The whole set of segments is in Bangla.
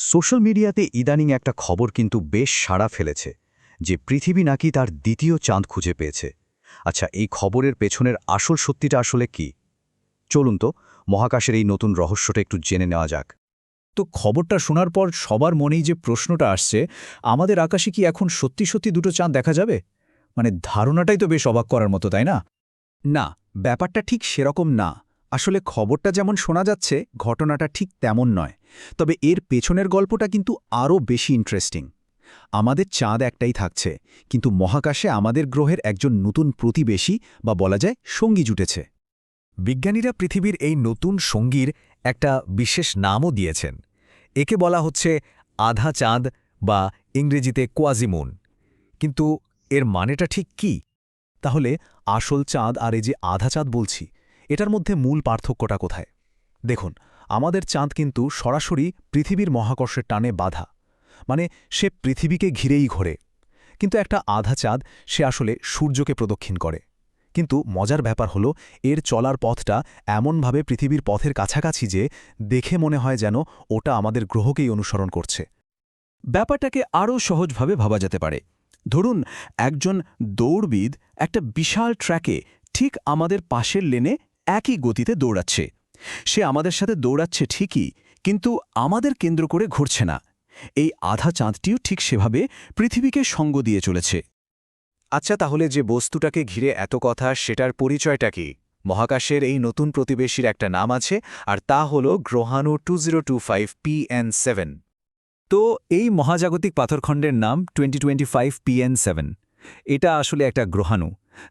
সোশ্যাল মিডিয়াতে ইদানিং একটা খবর কিন্তু বেশ সাড়া ফেলেছে, যে পৃথিবী নাকি তার দ্বিতীয় চাঁদ খুঁজে পেয়েছে। আচ্ছা এই খবরের পেছনের আসল সত্যিটা আসলে কি? চলুন তো, মহাকাশের এই নতুন রহস্যটা একটু জেনে নেওয়া যাক। তো খবরটা শোনার পর সবার মনেই যে প্রশ্নটা আসছে, আমাদের আকাশে কি এখন সত্যি সত্যি দুটো চাঁদ দেখা যাবে? মানে ধারণাটাই তো বেশ অবাক করার মতো, তাই না? না, ব্যাপারটা ঠিক সেরকম না। আসলে খবরটা যেমন শোনা যাচ্ছে, ঘটনাটা ঠিক তেমন নয়। তবে এর পেছনের গল্পটা কিন্তু আরও বেশি ইন্টারেস্টিং আমাদের চাঁদ একটাই থাকছে, কিন্তু মহাকাশে আমাদের গ্রহের একজন নতুন প্রতিবেশী বা বলা যায় সঙ্গী জুটেছে। বিজ্ঞানীরা পৃথিবীর এই নতুন সঙ্গীর একটা বিশেষ নামও দিয়েছেন। একে বলা হচ্ছে আধা চাঁদ বা ইংরেজিতে কোয়াজিমুন কিন্তু এর মানেটা ঠিক কি? তাহলে আসল চাঁদ আর এই যে আধা চাঁদ বলছি এটার মধ্যে মূল পার্থক্যটা কোথায়? দেখুন, আমাদের চাঁদ কিন্তু সরাসরি পৃথিবীর মহাকর্ষের টানে বাধা। মানে সে পৃথিবীকে ঘিরেই ঘোরে। কিন্তু একটা আধা চাঁদ সে আসলে সূর্যকে প্রদক্ষিণ করে। কিন্তু মজার ব্যাপার হলো, এর চলার পথটা এমনভাবে পৃথিবীর পথের কাছাকাছি যে দেখে মনে হয় যেন ওটা আমাদের গ্রহকেই অনুসরণ করছে। ব্যাপারটাকে আরও সহজভাবে ভাবা যেতে পারে। ধরুন, একজন দৌড়বিদ একটা বিশাল ট্র্যাকে ঠিক আমাদের পাশের লেনে একই গতিতে দৌড়াচ্ছে। সে আমাদের সাথে দৌড়াচ্ছে ঠিকই, কিন্তু আমাদের কেন্দ্র করে ঘুরছে না। এই আধা চাঁদটিও ঠিক সেভাবে পৃথিবীকে সঙ্গ দিয়ে চলেছে। আচ্ছা তাহলে যে বস্তুটাকে ঘিরে এত কথা, সেটার পরিচয়টা কি? মহাকাশের এই নতুন প্রতিবেশীর একটা নাম আছে, আর তা হল গ্রহাণু two zero two five P N seven. তো এই মহাজাগতিক পাথরখণ্ডের নাম twenty twenty five P N seven. এটা আসলে একটা গ্রহাণু,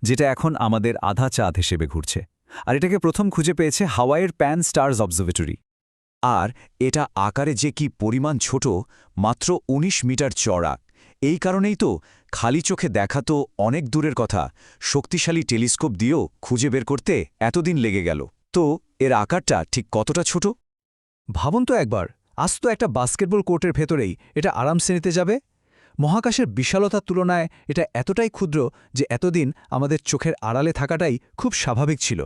যেটা এখন আমাদের আধা চাঁদ হিসেবে ঘুরছে। আর এটাকে প্রথম খুঁজে পেয়েছে হাওয়াইয়ের প্যান স্টার্স অবজারভেটরি। আর এটা আকারে যে কি পরিমাণ ছোট, মাত্র ১৯ মিটার চড়া এই কারণেই তো খালি চোখে দেখা তো অনেক দূরের কথা, শক্তিশালী টেলিস্কোপ দিয়েও খুঁজে বের করতে এতদিন লেগে গেল। তো এর আকারটা ঠিক কতটা ছোট? ভাবুন তো একবার আজ তো একটা বাস্কেটবল কোর্টের ভেতরেই এটা আরামসে নিতে যাবে? মহাকাশের বিশালতার তুলনায় এটা এতটাই ক্ষুদ্র যে এতদিন আমাদের চোখের আড়ালে থাকাটাই খুব স্বাভাবিক ছিল।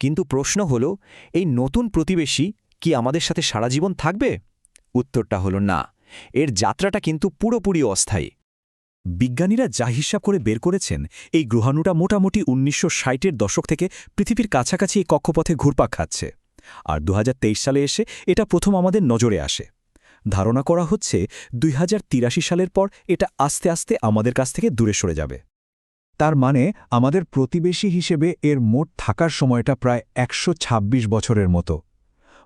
কিন্তু প্রশ্ন হল, এই নতুন প্রতিবেশী কি আমাদের সাথে সারা জীবন থাকবে? উত্তরটা হলো না। এর যাত্রাটা কিন্তু পুরোপুরি অস্থায়ী। বিজ্ঞানীরা যা হিসাব করে বের করেছেন, এই গ্রহাণুটা মোটামুটি উনিশশো ষাটের দশক থেকে পৃথিবীর কাছাকাছি এই কক্ষপথে ঘুরপাক খাচ্ছে। আর দু হাজার তেইশ সালে এসে এটা প্রথম আমাদের নজরে আসে। ধারণা করা হচ্ছে দুই হাজার তিরাশি সালের পর এটা আস্তে আস্তে আমাদের কাছ থেকে দূরে সরে যাবে। তার মানে আমাদের প্রতিবেশী হিসেবে এর মোট থাকার সময়টা প্রায় একশো ছাব্বিশ বছরের মতো।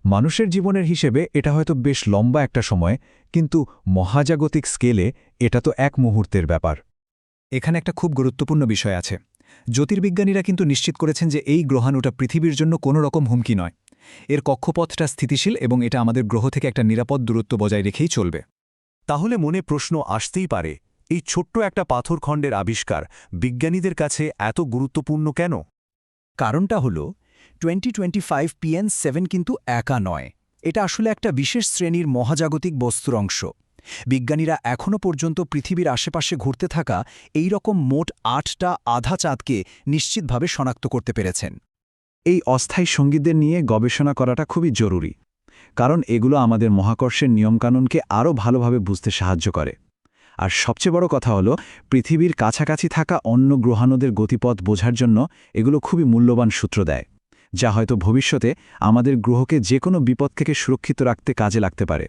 মানুষের জীবনের হিসেবে এটা হয়তো বেশ লম্বা একটা সময়, কিন্তু মহাজাগতিক স্কেলে এটা তো এক মুহূর্তের ব্যাপার। এখানে একটা খুব গুরুত্বপূর্ণ বিষয় আছে। জ্যোতির্বিজ্ঞানীরা কিন্তু নিশ্চিত করেছেন যে এই গ্রহাণুটা পৃথিবীর জন্য কোনো রকম হুমকি নয়। এর কক্ষপথটা স্থিতিশীল এবং এটা আমাদের গ্রহ থেকে একটা নিরাপদ দূরত্ব বজায় রেখেই চলবে। তাহলে মনে প্রশ্ন আসতেই পারে এই ছোট্ট একটা পাথরখণ্ডের আবিষ্কার বিজ্ঞানীদের কাছে এত গুরুত্বপূর্ণ কেন? কারণটা হল twenty twenty five P N seven কিন্তু একা নয়। এটা আসলে একটা বিশেষ শ্রেণির মহাজাগতিক বস্তুর অংশ। বিজ্ঞানীরা এখনও পর্যন্ত পৃথিবীর আশেপাশে ঘুরতে থাকা এই রকম মোট আটটা আধা চাঁদকে নিশ্চিতভাবে শনাক্ত করতে পেরেছেন। এই অস্থায়ী সঙ্গীতদের নিয়ে গবেষণা করাটা খুবই জরুরি, কারণ এগুলো আমাদের মহাকর্ষের নিয়মকানুনকে আরও ভালোভাবে বুঝতে সাহায্য করে। আর সবচেয়ে বড় কথা হলো, পৃথিবীর কাছাকাছি থাকা অন্য গ্রহাণুদের গতিপথ বোঝার জন্য এগুলো খুবই মূল্যবান সূত্র দেয়, যা হয়তো ভবিষ্যতে আমাদের গ্রহকে যে কোনো বিপদ থেকে সুরক্ষিত রাখতে কাজে লাগতে পারে।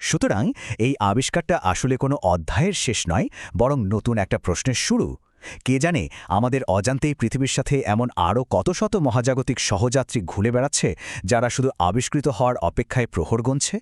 সুতরাং এই আবিষ্কারটা আসলে কোনো অধ্যায়ের শেষ নয়, বরং নতুন একটা প্রশ্নের শুরু। কে জানে আমাদের অজান্তেই পৃথিবীর সাথে এমন আরও কত শত মহাজাগতিক সহযাত্রী ঘুরে বেড়াচ্ছে, যারা শুধু আবিষ্কৃত হওয়ার অপেক্ষায় প্রহর গুনছে?